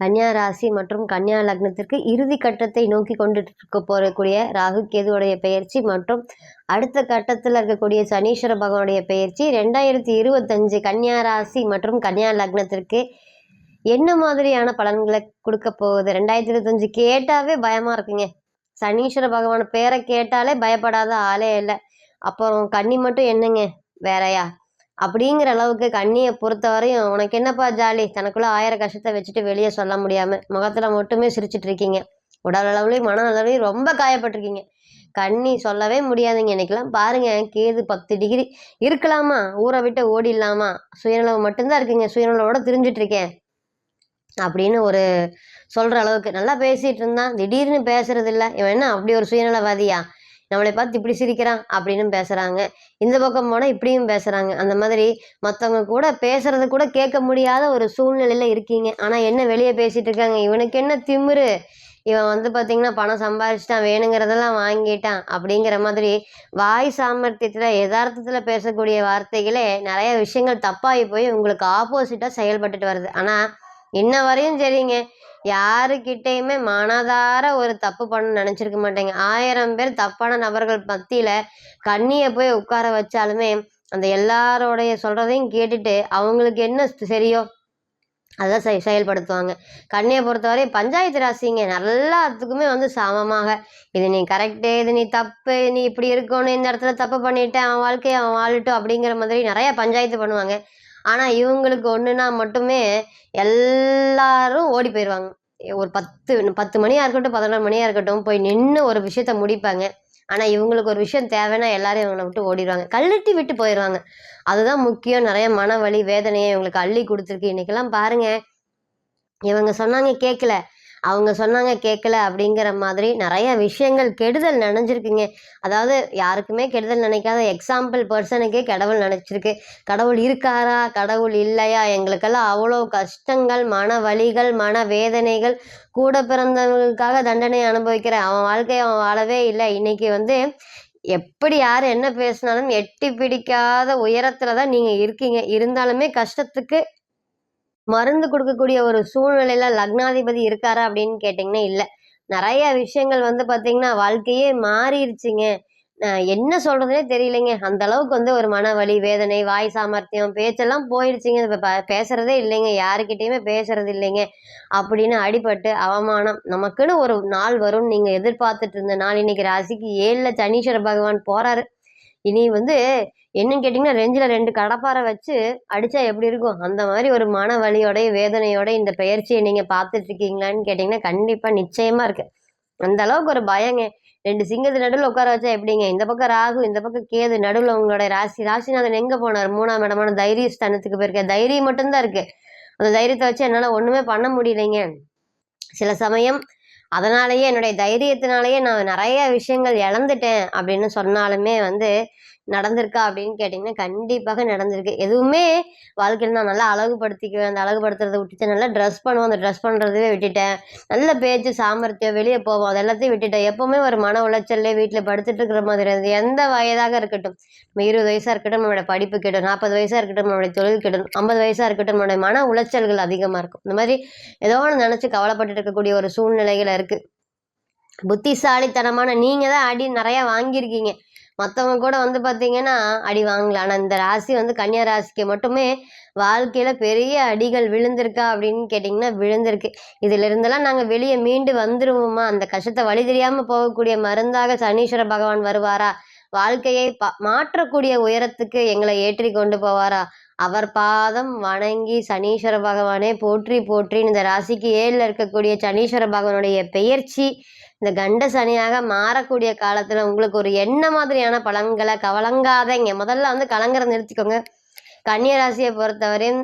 கன்னியா ராசி மற்றும் கன்னியா லக்னத்திற்கு இறுதி கட்டத்தை நோக்கி கொண்டு இருக்க போகக்கூடிய ராகு கேதுவுடைய பெயர்ச்சி மற்றும் அடுத்த கட்டத்தில் இருக்கக்கூடிய சனீஸ்வர பகவானுடைய பெயர்ச்சி. ரெண்டாயிரத்தி இருபத்தஞ்சு கன்னியா ராசி மற்றும் கன்னியா லக்னத்திற்கு என்ன மாதிரியான பலன்களை கொடுக்க போகுது? ரெண்டாயிரத்தி இருபத்தஞ்சு கேட்டாவே பயமா இருக்குங்க. சனீஸ்வர பகவான் பேரை கேட்டாலே பயப்படாத ஆளே இல்லை. அப்புறம் கன்னி மட்டும் என்னங்க? வேறயா? அப்படிங்கிற அளவுக்கு கண்ணியை பொறுத்தவரையும் உனக்கு என்னப்பா ஜாலி? தனக்குள்ள ஆயிரம் கஷ்டத்தை வச்சுட்டு வெளியே சொல்ல முடியாம முகத்துல மட்டுமே சிரிச்சிட்டு இருக்கீங்க. உடல் அளவுலையும் மன அளவுலையும் ரொம்ப காயப்பட்டிருக்கீங்க. கண்ணி சொல்லவே முடியாதுங்க இன்னைக்கெல்லாம். பாருங்க கேது பத்து டிகிரி. இருக்கலாமா? ஊரை விட்டு ஓடிடலாமா? சுயநலவு மட்டும்தான் இருக்குங்க. சுயநலவோட திரிஞ்சிட்டு இருக்கேன். அப்படின்னு ஒரு சொல்ற அளவுக்கு நல்லா பேசிட்டு இருந்தான். திடீர்னு பேசுறது இல்லை இவன் என்ன அப்படி ஒரு சுயநலவாதியா? நம்மளை பார்த்து இப்படி சிரிக்கிறான் அப்படின்னு பேசுறாங்க. இந்த பக்கம் போனால் இப்படியும் பேசுறாங்க. அந்த மாதிரி மற்றவங்க கூட பேசுறது கூட கேட்க முடியாத ஒரு சூழ்நிலையில இருக்கீங்க. ஆனா என்ன வெளியே பேசிட்டு இருக்காங்க? இவனுக்கு என்ன திமிரு? இவன் வந்து பார்த்திங்கன்னா பணம் சம்பாரிச்சிட்டான் வேணுங்கிறதெல்லாம் வாங்கிட்டான் அப்படிங்கிற மாதிரி வாய் சாமர்த்தியத்தில் யதார்த்தத்தில் பேசக்கூடிய வார்த்தைகளே நிறைய விஷயங்கள் தப்பாகி போய் உங்களுக்கு ஆப்போசிட்டாக செயல்பட்டுட்டு வருது. ஆனால் இன்ன வரையும் சரிங்க. யாருக்கிட்டேயுமே மனதார ஒரு தப்பு பண்ண நினைச்சிருக்க மாட்டேங்க. ஆயிரம் பேர் தப்பான நபர்கள் மத்தியில கண்ணியை போய் உட்கார வச்சாலுமே அந்த எல்லாரோடைய சொல்றதையும் கேட்டுட்டு அவங்களுக்கு என்ன சரியோ அதான் செய் செயல்படுத்துவாங்க. கண்ணியை பொறுத்தவரை பஞ்சாயத்து ராசிங்க. எல்லாத்துக்குமே வந்து சமமாக. இது நீ கரெக்டு இது நீ தப்பு நீ இப்படி இருக்கணும் இந்த இடத்துல தப்பு பண்ணிட்டேன் அவன் வாழ்க்கையை அவன் வாழட்டும் அப்படிங்கிற மாதிரி நிறைய பஞ்சாயத்து பண்ணுவாங்க. ஆனால் இவங்களுக்கு ஒன்றுனா மட்டுமே எல்லாரும் ஓடி போயிடுவாங்க ஒரு பத்து பத்து மணியாக இருக்கட்டும் பதினொரு மணியாக இருக்கட்டும் போய் நின்று ஒரு விஷயத்த முடிப்பாங்க. ஆனால் இவங்களுக்கு ஒரு விஷயம் தேவைன்னா எல்லாரும் இவங்களை விட்டு ஓடிடுவாங்க. கழட்டி விட்டு போயிடுவாங்க அதுதான் முக்கியம். நிறைய மன வலி வேதனையை இவங்களுக்கு அள்ளி கொடுத்துருக்கு. இன்னைக்கெல்லாம் பாருங்க. இவங்க சொன்னாங்க கேட்கல அவங்க சொன்னாங்க கேட்கல அப்படிங்கிற மாதிரி நிறைய விஷயங்கள் கெடுதல் நினைஞ்சிருக்குங்க. அதாவது யாருக்குமே கெடுதல் நினைக்காத எக்ஸாம்பிள் பர்சனுக்கே கடவுள் நினைச்சிருக்கு. கடவுள் இருக்காரா? கடவுள் இல்லையா? எங்களுக்கெல்லாம் அவ்வளோ கஷ்டங்கள் மன வலிகள் மன வேதனைகள். கூட பிறந்தவங்களுக்காக தண்டனை அனுபவிக்கிறேன். அவன் வாழ்க்கையை அவன் வாழவே இல்லை. இன்னைக்கு வந்து எப்படி யார் என்ன பேசினாலும் எட்டி பிடிக்காத உயரத்தில் தான் நீங்கள் இருக்கீங்க. இருந்தாலுமே கஷ்டத்துக்கு மருந்து கொடுக்கக்கூடிய ஒரு சூழ்நிலையில லக்னாதிபதி இருக்காரா அப்படின்னு கேட்டிங்கன்னா இல்லை. நிறைய விஷயங்கள் வந்து பார்த்தீங்கன்னா வாழ்க்கையே மாறிடுச்சுங்க என்ன சொல்றதுனே தெரியலைங்க. அந்த அளவுக்கு வந்து ஒரு மன வலி வேதனை வாய் சாமர்த்தியம் பேச்செல்லாம் போயிடுச்சுங்க இப்போ பேசுறதே இல்லைங்க. யாருக்கிட்டேயுமே பேசுறது இல்லைங்க. அப்படின்னு அடிபட்டு அவமானம். நமக்குன்னு ஒரு நாள் வரும்னு நீங்க எதிர்பார்த்துட்டு இருந்த நாள். இன்னைக்கு ராசிக்கு ஏழுல சனீஸ்வர பகவான் போறாரு. இனி வந்து என்னன்னு கேட்டிங்கன்னா ரெஞ்சில் ரெண்டு கடப்பாரை வச்சு அடித்தா எப்படி இருக்கும்? அந்த மாதிரி ஒரு மன வலியோடைய வேதனையோட இந்த பயிற்சியை நீங்கள் பார்த்துட்ருக்கீங்களான்னு கேட்டிங்கன்னா கண்டிப்பாக நிச்சயமாக இருக்குது அந்த அளவுக்கு ஒரு பயங்க. ரெண்டு சிங்கத்து நடுவில் உட்கார வச்சா எப்படிங்க? இந்த பக்கம் ராகு இந்த பக்கம் கேது நடுவில் உங்களோட ராசி. ராசிநாதன் எங்கே போனார்? மூணாம் இடமான தைரிய ஸ்தானத்துக்கு போயிருக்கேன் தைரியம் மட்டும்தான் இருக்குது அந்த தைரியத்தை வச்சு என்னால் ஒன்றுமே பண்ண முடியலைங்க. சில சமயம் அதனாலேயே என்னுடைய தைரியத்தினாலேயே நான் நிறைய விஷயங்கள் இழந்துட்டேன் அப்படின்னு சொன்னாலுமே வந்து நடந்திருக்கா அப்படின்னு கேட்டிங்கன்னா கண்டிப்பாக நடந்திருக்கு. எதுவுமே வாழ்க்கையில் நான் நல்லா அழகுபடுத்திக்குவேன். அந்த அழகுபடுத்துறதை விட்டுட்டு நல்லா ட்ரெஸ் பண்ணுவோம் அந்த ட்ரெஸ் பண்ணுறதே விட்டுட்டேன். நல்ல பேச்சு சாமர்த்தியம் வெளியே போவோம். அது எல்லாத்தையும் விட்டுட்டேன். எப்போவுமே ஒரு மன உளைச்சல்லே வீட்டில் படுத்துட்டு இருக்கிற மாதிரி இருந்தது எந்த வயதாக இருக்கட்டும். நம்ம இருபது வயசாக இருக்கட்டும் நம்மளோட படிப்பு கெடும். நாற்பது வயசாக இருக்கட்டும் நம்மளுடைய தொழில் கெடும். ஐம்பது வயசாக இருக்கட்டும் நம்மளுடைய மன உளைச்சல்கள் அதிகமாக இருக்கும். இந்த மாதிரி ஏதோ ஒன்று நினச்சி கவலைப்பட்டு இருக்கக்கூடிய ஒரு சூழ்நிலைகள் இருக்குது புத்திசாலித்தனமான நீங்கள் தான் அடி நிறையா வாங்கியிருக்கீங்க. மற்றவங்க கூட வந்து பார்த்தீங்கன்னா அடி வாங்கலாம் ஆனால் இந்த ராசி வந்து கன்னியா ராசிக்கு மட்டுமே வாழ்க்கையில் பெரிய அடிகள் விழுந்திருக்கா அப்படின்னு கேட்டிங்கன்னா விழுந்திருக்கு. இதிலிருந்தெல்லாம் நாங்கள் வெளியே மீண்டு வந்துருவோமா? அந்த கஷ்டத்தை வழி தெரியாமல் போகக்கூடிய மருந்தாக சனீஸ்வர பகவான் வருவாரா? வாழ்க்கையை ப மாற்றக்கூடிய உயரத்துக்கு எங்களை ஏற்றி கொண்டு போவாரா? அவர் பாதம் வணங்கி சனீஸ்வர பகவானே போற்றி போற்றின்னு இந்த ராசிக்கு ஏழில் இருக்கக்கூடிய சனீஸ்வர பகவானுடைய பெயர்ச்சி இந்த கண்ட சனியாக மாறக்கூடிய காலத்துல உங்களுக்கு ஒரு என்ன மாதிரியான பலன்களை கவலங்காதங்க. முதல்ல வந்து கலங்கரை நிறுத்திக்கோங்க. கன்னிய ராசியை பொறுத்தவரையும்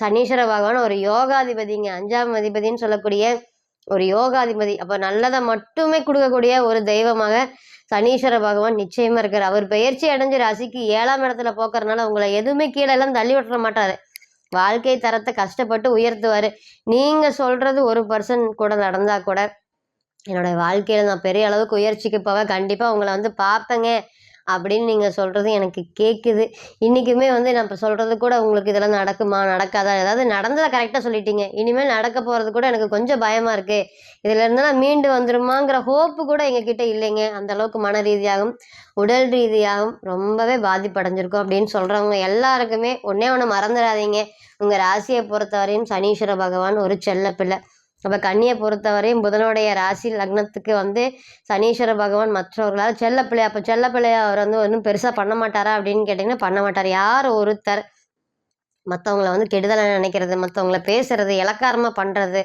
சனீஸ்வர பகவான் ஒரு யோகாதிபதிங்க. அஞ்சாம் அதிபதின்னு சொல்லக்கூடிய ஒரு யோகாதிபதி. அப்ப நல்லதை மட்டுமே கொடுக்கக்கூடிய ஒரு தெய்வமாக சனீஸ்வர பகவான் நிச்சயமா இருக்கார். அவர் பயிற்சி அடைஞ்சு ராசிக்கு ஏழாம் இடத்துல போக்குறதுனால உங்களை எதுவுமே கீழே எல்லாம் தள்ளி விட்டுற மாட்டாரு. வாழ்க்கை தரத்தை கஷ்டப்பட்டு உயர்த்துவாரு. நீங்க சொல்றது ஒரு பர்சன் கூட நடந்தா கூட என்னோடய வாழ்க்கையில் நான் பெரிய அளவுக்கு உயர்ச்சிக்கு போவேன் கண்டிப்பாக உங்களை வந்து பார்ப்பேங்க. அப்படின்னு நீங்கள் சொல்கிறது எனக்கு கேட்குது இன்றைக்குமே வந்து நான் இப்போ சொல்கிறது கூட உங்களுக்கு இதெல்லாம் நடக்குமா நடக்காதா? ஏதாவது நடந்ததை கரெக்டாக சொல்லிட்டீங்க. இனிமேல் நடக்க போகிறது கூட எனக்கு கொஞ்சம் பயமாக இருக்குது இதில் நான் மீண்டு வந்துருமாங்கிற ஹோப்பு கூட எங்ககிட்ட இல்லைங்க. அந்த அளவுக்கு மன ரீதியாகவும் உடல் ரீதியாகவும் ரொம்பவே பாதிப்படைஞ்சிருக்கும் அப்படின்னு சொல்கிறவங்க எல்லாருக்குமே ஒன்றே ஒன்று மறந்துடாதீங்க உங்கள் ராசியை பொறுத்தவரையும் சனீஸ்வர பகவான் ஒரு செல்ல பிள்ளை. அப்போ கன்னியை பொறுத்தவரையும் புதனுடைய ராசி லக்னத்துக்கு வந்து சனீஸ்வர பகவான் மற்றவர்களால் செல்ல பிள்ளை அப்போ செல்ல பிள்ளையா அவர் வந்து ஒன்றும் பெருசாக பண்ண மாட்டாரா அப்படின்னு கேட்டிங்கன்னா பண்ண மாட்டார். யார் ஒருத்தர் மற்றவங்கள வந்து கெடுதலை நினைக்கிறது மற்றவங்கள பேசுறது இலக்காரமாக பண்ணுறது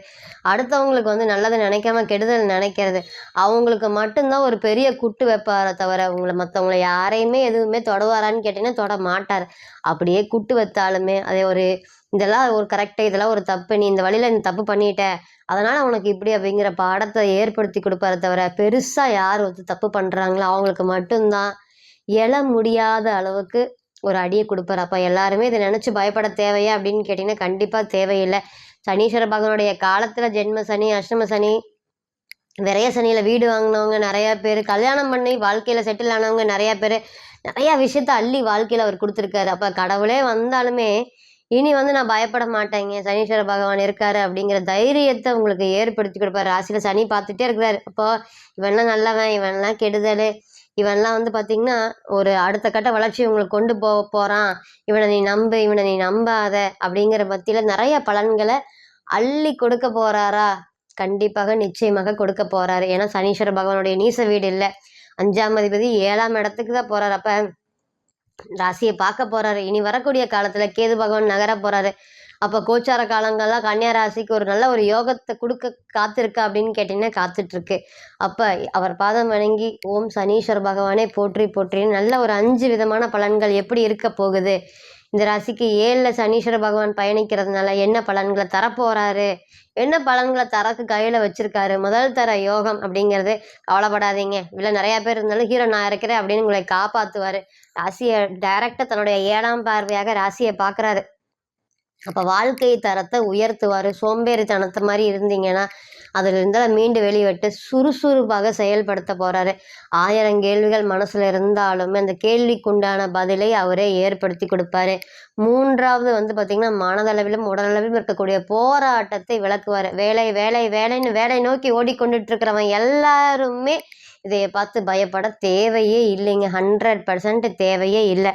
அடுத்தவங்களுக்கு வந்து நல்லதை நினைக்காம கெடுதல் நினைக்கிறது அவங்களுக்கு மட்டும்தான் ஒரு பெரிய குட்டு வைப்பாரை தவிர அவங்கள மற்றவங்கள யாரையுமே எதுவுமே தொடவாரான்னு கேட்டிங்கன்னா தொட மாட்டார். அப்படியே குட்டு வைத்தாலுமே அதே ஒரு இதெல்லாம் ஒரு கரெக்டு இதெல்லாம் ஒரு தப்பு. நீ இந்த வழியில் நீ தப்பு பண்ணிட்ட. அதனால் உனக்கு இப்படி அப்படிங்கிற பாடத்தை ஏற்படுத்தி கொடுப்பாரு தவிர பெருசாக யார் வந்து தப்பு பண்ணுறாங்களோ அவங்களுக்கு மட்டும்தான். எழ முடியாத அளவுக்கு ஒரு அடியை கொடுப்பாரு. அப்போ எல்லாருமே இதை நினச்சி பயப்பட தேவையா அப்படின்னு கேட்டிங்கன்னா கண்டிப்பாக தேவையில்லை. சனீஸ்வர பகவானுடைய காலத்தில் ஜென்ம சனி அஷ்டம சனி விரைய சனியில் வீடு வாங்கினவங்க நிறையா பேர் கல்யாணம் பண்ணி வாழ்க்கையில் செட்டில் ஆனவங்க நிறையா பேர் நிறையா விஷயத்த அள்ளி வாழ்க்கையில் அவர் கொடுத்துருக்காரு. அப்போ கடவுளே வந்தாலுமே இனி வந்து நான் பயப்பட மாட்டேங்க. சனீஸ்வர பகவான் இருக்காரு அப்படிங்கிற தைரியத்தை உங்களுக்கு ஏற்படுத்தி கொடுப்பாரு. ராசியில் சனி பார்த்துட்டே இருக்கிறாரு. அப்போ இவன்லாம் நல்லவன் இவன்லாம் கெடுதல். இவன்லாம் வந்து பார்த்தீங்கன்னா ஒரு அடுத்த கட்ட வளர்ச்சி உங்களுக்கு கொண்டு போக போகிறான் இவனை நீ நம்பு இவனை நீ நம்பாத அப்படிங்கிற பற்றியில் நிறைய பலன்களை அள்ளி கொடுக்க போகிறாரா கண்டிப்பாக நிச்சயமாக கொடுக்க போகிறாரு ஏன்னா சனீஸ்வர பகவானுடைய நீச வீடு இல்லை. அஞ்சாம் அதிபதி ஏழாம் இடத்துக்கு தான் போகிறார் அப்போ ராசியை பார்க்க போறாரு. இனி வரக்கூடிய காலத்துல கேது பகவான் நகர போறாரு. அப்போ கோச்சார காலங்கள்லாம் கன்னியா ராசிக்கு ஒரு நல்ல ஒரு யோகத்தை கொடுக்க காத்திருக்கு அப்படின்னு கேட்டிங்கன்னா காத்துட்டு இருக்கு அப்போ அவர் பாதம் வணங்கி ஓம் சனீஸ்வர பகவானே போற்றி போற்றின்னு நல்ல ஒரு அஞ்சு விதமான பலன்கள் எப்படி இருக்க போகுது? இந்த ராசிக்கு ஏழில் சனீஸ்வர பகவான் பயணிக்கிறதுனால என்ன பலன்களை தரப்போறாரு? என்ன பலன்களை தரக்கு கையில் வச்சிருக்காரு? முதல் தர யோகம் அப்படிங்கிறது கவலைப்படாதீங்க. இல்லை நிறையா பேர் இருந்தாலும் ஹீரோ நான் இருக்கிறேன் அப்படின்னு உங்களை காப்பாற்றுவார் ராசியை டைரக்டாக தன்னுடைய ஏழாம் பார்வையாக ராசியை பார்க்குறாரு. அப்போ வாழ்க்கை தரத்தை உயர்த்துவார். சோம்பேறித்தனத்தை மாதிரி இருந்தீங்கன்னா அதில் இருந்தால் மீண்டு வெளிவிட்டு சுறுசுறுப்பாக செயல்படுத்த போகிறாரு ஆயிரம் கேள்விகள் மனசில் இருந்தாலுமே அந்த கேள்விக்குண்டான பதிலை அவரே ஏற்படுத்தி கொடுப்பாரு. மூன்றாவது வந்து பார்த்திங்கன்னா மனதளவிலும் உடலளவிலும் இருக்கக்கூடிய போராட்டத்தை விளக்குவார். வேலை வேலை வேலைன்னு வேலை நோக்கி ஓடிக்கொண்டுட்டு இருக்கிறவன் எல்லாருமே இதைய பார்த்து பயப்பட தேவையே இல்லைங்க. ஹண்ட்ரட் பர்சன்ட் தேவையே இல்லை.